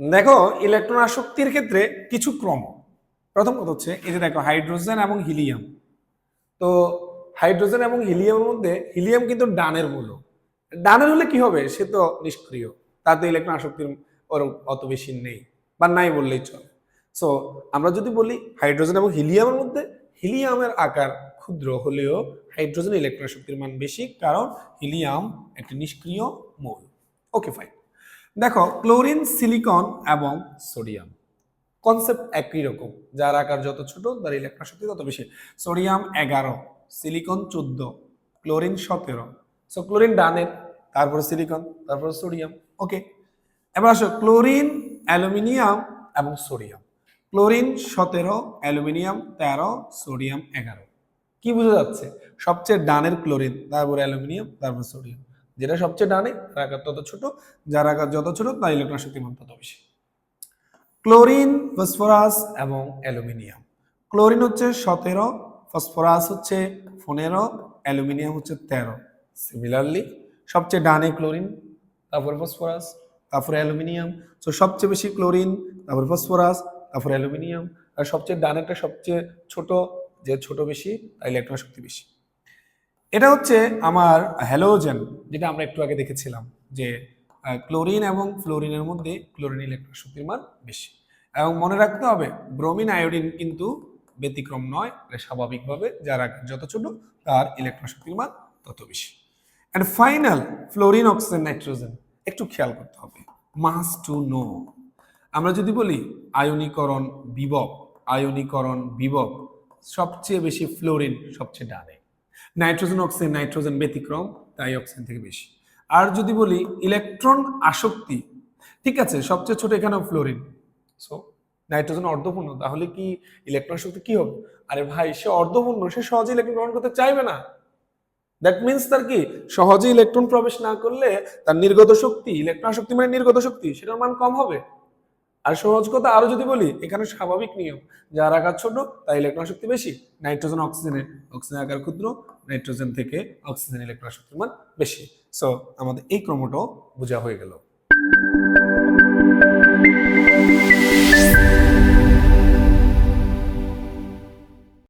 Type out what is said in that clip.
দেখো ইলেকট্রন আসক্তির ক্ষেত্রে কিছু ক্রম। প্রথম কথা হচ্ছে, এই যে দেখো, হাইড্রোজেন এবং হিলিয়াম। তো হাইড্রোজেন এবং হিলিয়ামের মধ্যে, হিলিয়াম কিন্তু ডানের মূলক ডানের হলে কি হবে? সে তো নিষ্ক্রিয়। তাতে ইলেকট্রন আসক্তির ওর অত বেশি নেই, বা নাই বললেই চলে। সো আমরা যদি বলি হাইড্রোজেন এবং হিলিয়ামের মধ্যে, হিলিয়ামের আকার ক্ষুদ্র হলেও হাইড্রোজেন ইলেকট্রন শক্তির মান বেশি, কারণ হিলিয়াম একটি নিষ্ক্রিয় মৌল। ওকে ফাইন দেখো, ক্লোরিন, সিলিকন এবং সোডিয়াম। কনসেপ্ট একই রকম। যার আকার যত ছোট, তার ইলেকট্রন শক্তি তত বেশি। সোডিয়াম এগারো, সিলিকন চোদ্দ, ক্লোরিন সতেরো। সো ক্লোরিন ডানের তারপর সিলিকন, তারপর সোডিয়াম। ওকে এবার আসো, ক্লোরিন, অ্যালুমিনিয়াম এবং সোডিয়াম। ক্লোরিন সতেরো, অ্যালুমিনিয়াম তেরো, সোডিয়াম এগারো। কি বোঝা যাচ্ছে? সবচেয়ে ডানের ক্লোরিন, তারপর অ্যালুমিনিয়াম, তারপর সোডিয়াম। যেটা সবচেয়ে ডানে তার আকার তত ছোট যার আকার যত ছোট তার ইলেকট্রন শক্তি মান তত বেশি। ক্লোরিন, ফসফরাস এবং অ্যালুমিনিয়াম। ক্লোরিন হচ্ছে সতেরো, ফসফরাস হচ্ছে পনেরো, অ্যালুমিনিয়াম হচ্ছে তেরো। সিমিলারলি সবচেয়ে ডানে ক্লোরিন, তারপর ফসফরাস, তারপরে অ্যালুমিনিয়াম। তো সবচেয়ে বেশি ক্লোরিন, তারপর ফসফরাস, তারপর অ্যালুমিনিয়াম। আর সবচেয়ে ডানেরটা সবচেয়ে ছোট, যে ছোট বেশি, তাই ইলেকট্রন শক্তি বেশি। এটা হচ্ছে আমার হ্যালোজেন যেটা আমরা একটু আগে দেখেছিলাম যে ক্লোরিন এবং ফ্লোরিনের মধ্যে ক্লোরিন ইলেকট্রন শক্তির মান বেশি। এবং মনে রাখতে হবে ব্রোমিন আয়োডিন কিন্তু ব্যতিক্রম নয়, এটা স্বাভাবিকভাবে যার যত ছোট তার ইলেকট্রন শক্তির মান তত বেশি। And final fluorine oxygen nitrogen একটু খেয়াল করতে হবে। মাস টু নো আমরা যদি বলি, আয়নীকরণ বিভব আয়নীকরণ বিভব, সবচেয়ে বেশি ফ্লোরিন সবচেয়ে ডানে। নাইট্রোজেন অক্সিজেন নাইট্রোজেন ব্যতিক্রম, তাই অক্সিজেন থেকে বেশি। আর যদি বলি ইলেকট্রন আসক্তি, ঠিক আছে, সবচেয়ে ছোট এখানেও ফ্লোরিন। সো নাইট্রোজেন অর্ধপূর্ণ, তাহলে কি ইলেকট্রন শক্তি কি হবে? আরে ভাই, সে অর্ধপূর্ণ, সে সহজে ইলেকট্রন গ্রহণ করতে চাইবে না। দ্যাট মিন্স তার কি? সহজে ইলেকট্রন প্রবেশ না করলে তার নির্গত শক্তি, ইলেকট্রন শক্তি মানে নির্গত শক্তি, সেটার মান কম হবে। আর সহজ কথা আরও যদি বলি, এখানে স্বাভাবিক নিয়ম যার আকার ছোট তাই ইলেকট্রন শক্তি বেশি নাইট্রোজেন অক্সিজেনের অক্সিজেন আকার ক্ষুদ্র নাইট্রোজেন থেকে অক্সিজেন ইলেকট্রন শক্তির মান বেশি। সো আমাদের এই ক্রমটাও বোঝা হয়ে গেল।